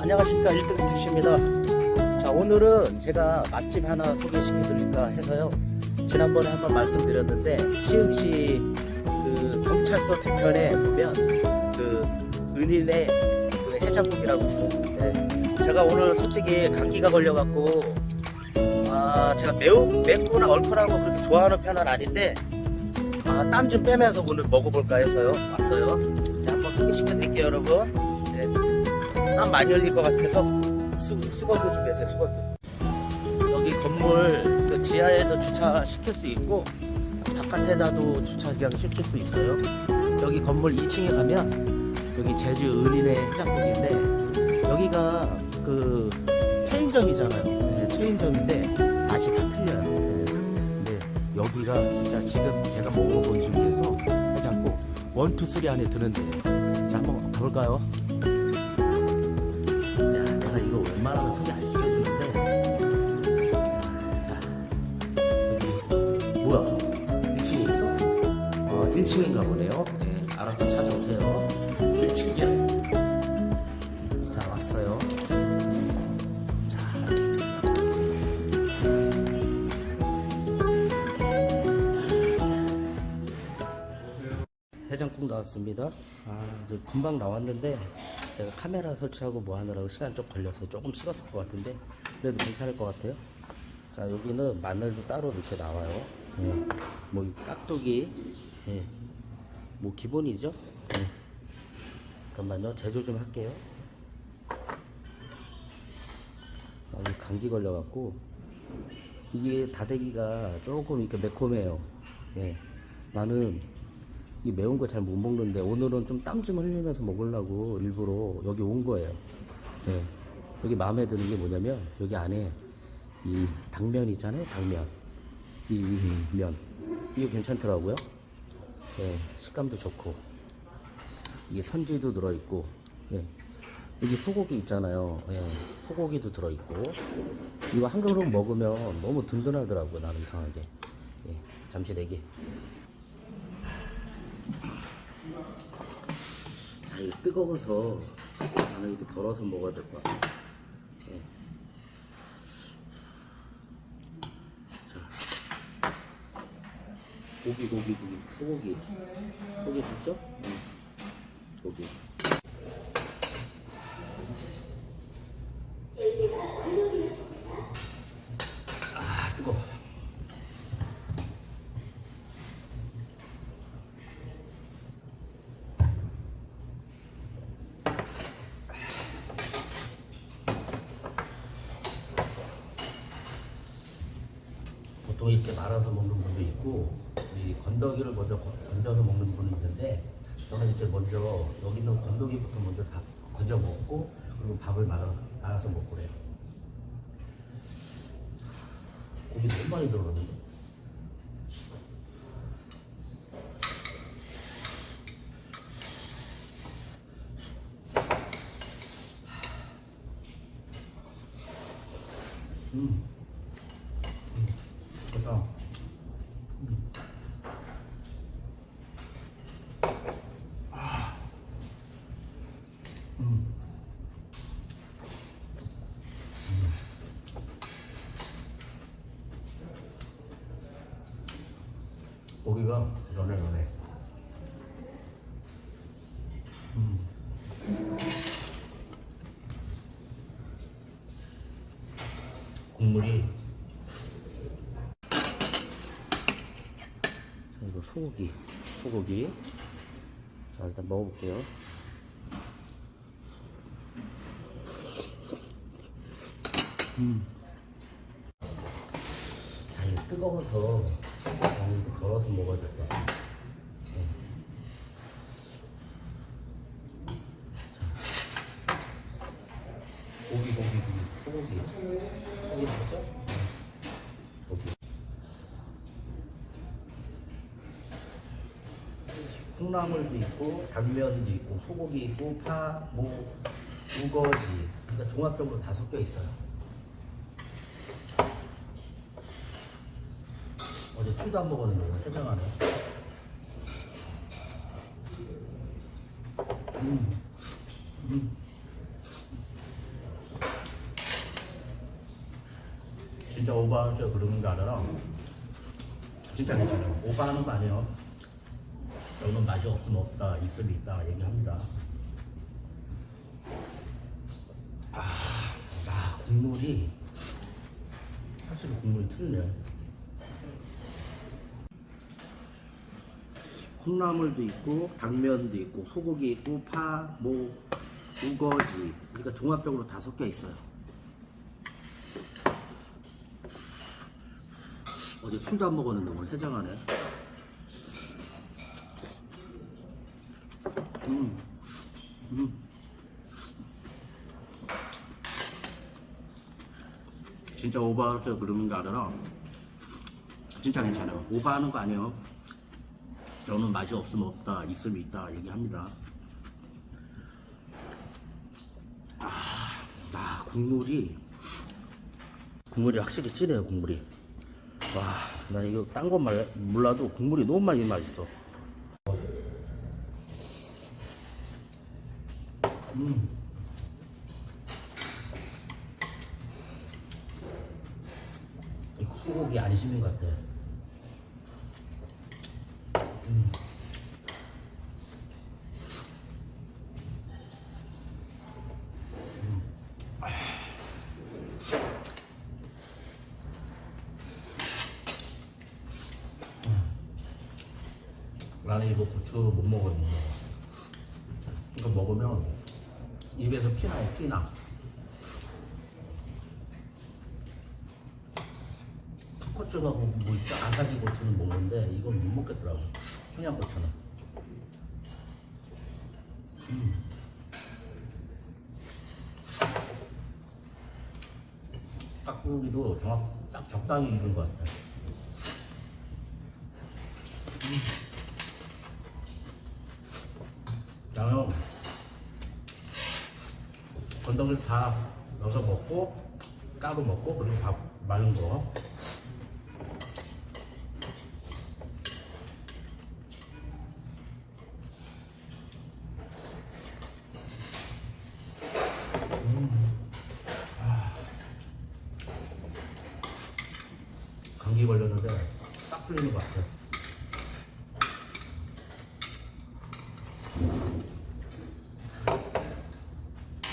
안녕하십니까. 1등 택시입니다. 자 오늘은 제가 맛집 하나 소개시켜 드릴까 해서요. 지난번에 한번 말씀드렸는데 시흥시 그 경찰서 뒤편에 보면 그 은인의 그 해장국이라고 있어요 네. 제가 오늘 솔직히 감기가 걸려갖고 아 제가 매우 맵거나 얼큰한 거 그렇게 좋아하는 편은 아닌데 아, 땀 좀 빼면서 오늘 먹어볼까 해서요. 왔어요. 자, 한번 소개시켜 드릴게요 여러분. 네. 땀 많이 흘릴 것 같아서 수, 수건도 좀 내세요 수건도 여기 건물 그 지하에도 주차시킬 수 있고 바깥에다도 주차 그냥 시킬 수 있어요 여기 건물 2층에 가면 여기 제주 은인의 해장국인데 여기가 그 체인점이잖아요 네, 체인점인데 맛이 다 틀려요 네. 근데 여기가 진짜 지금 제가 먹어본 중에서 해장국 원투 쓰리 안에 드는데 자 한번 가볼까요? 이거 웬만하면 소개 안 시켜주는데. 자, 여기, 뭐야? 2층에 있어? 어, 1층인가 보네요. 네, 알아서 찾아오세요. 1층이야. 자, 왔어요. 자, 해장국 나왔습니다. 아, 금방 나왔는데 제가 카메라 설치하고 뭐 하느라고 시간 좀 걸려서 조금 식었을 것 같은데 그래도 괜찮을 것 같아요. 자, 여기는 마늘도 따로 이렇게 나와요. 예. 뭐이 깍두기, 예. 뭐 기본이죠. 예. 잠깐만요. 제조 좀 할게요. 아, 감기 걸려갖고 이게 다대기가 조금 이렇게 매콤해요. 예. 나는 이 매운 거 잘 못 먹는데 오늘은 좀 땀 좀 흘리면서 먹으려고 일부러 여기 온 거예요. 예. 여기 마음에 드는 게 뭐냐면 여기 안에 이 당면 있잖아요. 당면. 이, 이 면. 이거 괜찮더라고요. 예. 식감도 좋고. 이게 선지도 들어있고. 예. 여기 소고기 있잖아요. 예. 소고기도 들어있고. 이거 한 그릇 먹으면 너무 든든하더라고요. 나는 이상하게. 예. 잠시 내게. 자, 이거 뜨거워서 나는 이렇게 덜어서 먹어야 될 것 같아. 예. 자, 고기, 고기, 고기, 소고기. 고기 됐죠? 응. 고기. 아, 뜨거워. 보통 이렇게 말아서 먹는 분도 있고 이 건더기를 먼저 거- 건져서 먹는 분이 있는데 저는 이제 먼저 여기 있는 건더기부터 먼저 다 건져 먹고 그리고 밥을 말아, 말아서 먹고 그래요 고기 너무 많이 들어가는데 음. 좋다. 고기가 연해 연해. 국물이 자 이거 소고기 소고기. 자 일단 먹어볼게요. 자 이거 뜨거워서 이거 덜어서 먹어야 될것 같아 네. 자. 고기 고기 고기 소고기 소고기 맞죠? 고기 콩나물도 있고 당면도 있고 소고기 있고 파, 무, 우거지 그러니까 종합적으로 다 섞여 있어요. 어제 술도 안 먹었는데 해장하네. 음. 음. 진짜 오바하죠. 그러는 거 알아라 진짜 괜찮아요. 오바하는 거 아니에요. 여기는 맛이 없으면 없다, 있으면 있다 얘기합니다. 아, 아 국물이 사실 국물이 틀네 콩나물도 있고 당면도 있고 소고기 있고 파, 뭐 우거지 그러니까 종합적으로 다 섞여 있어요. 어제 술도 안 먹었는데 오늘 해장하네. 음, 음. 진짜 오버해서 그러는 게 아니라 진짜 괜찮아요. 오버하는 거 아니에요. 저는 맛이 없으면 없다, 있으면 있다 얘기합니다. 아, 아 국물이 국물이 확실히 진해요 국물이. 와, 나 이거 딴 건 몰라도 국물이 너무 많이 맛있어. 음. 이 소고기 안심인 것 같아. 나는 이거 고추 못 먹었는데. 이거 먹으면 입에서 피나요 피나. 고추하고 뭐 있죠? 아삭이 고추는 먹는데 이건 못 먹겠더라고 청양고추는. 음. 깍두기도 정확 딱 적당히 익은 것 같아 나는 건더기를 다 넣어서 먹고 까도 먹고 그리고 밥 마른 거 음. 아. 감기 걸렸는데 싹 풀리는 것 같아.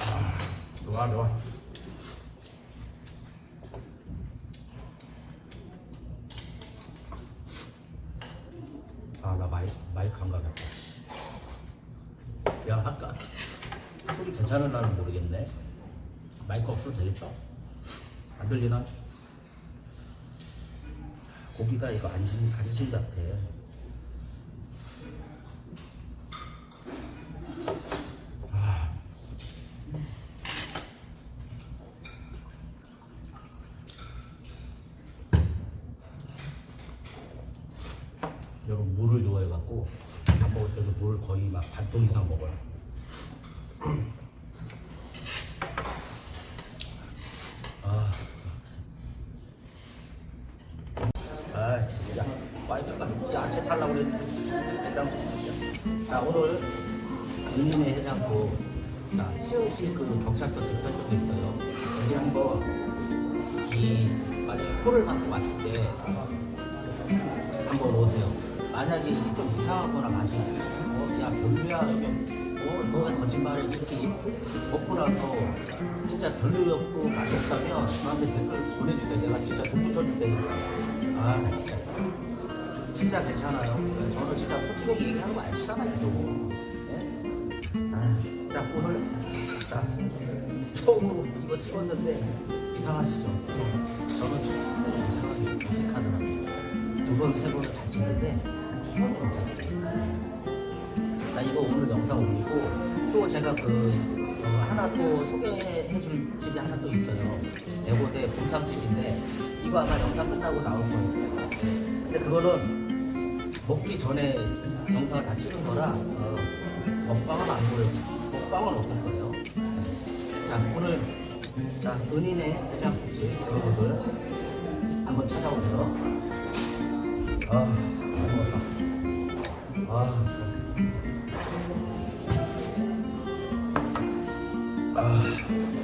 아, 좋아 좋아. 아 나 마이 마이크 안 가겠다. 야 아까 소리 괜찮을라는 모르겠네. 마이크 없어도 되겠죠? 안 들리나? 고기가 이거 안심 안심 같아. 아. 여러분 물을 좋아해갖고 밥 먹을 때도 물을 거의 막 반통 이상 먹어요. 아. 아, 진짜. 와이프가 야채 달라고 그랬는데, 일단, 자, 오늘 은인의 해장국, 자, 시흥시 그 경찰서 대표 쪽에 있어요. 여기 한번, 이, 만약에 코를 받고 왔을 때, 한번 오세요. 만약에 이게 좀 이상하거나 맛이, 어, 야, 별로야, 좀, 어, 너가 거짓말을 이렇게 먹고 나서 진짜 별로였고 맛이 없다면 저한테 댓글 보내주세요. 내가 진짜 돈 붙여줄 테니까. 아, 나 진짜. 진짜 괜찮아요. 저는 진짜 솔직하게 얘기하는 거 아시잖아요, 또. 예? 아, 자, 오늘, 자, 처음으로 이거 찍었는데 이상하시죠? 저는 처음으로 이상하게 어색하더라고요. 두 번, 세 번은 잘 찍는데 처음으로 어색해요. 나 이거 오늘 영상 올리고 또 제가 그 어, 하나 또 소개해줄 집이 하나 또 있어요. 애고대 곰탕집인데 이거 아마 영상 끝나고 나올 거예요. 근데 그거는 먹기 전에 영상을 다 찍은 거라 어, 먹방은 안 보여요. 먹방은 없을 거예요. 네. 자 오늘 자 은인의 해장국집 여러분들 한번 찾아오세요. 아, 잘 먹었다. 아. 아.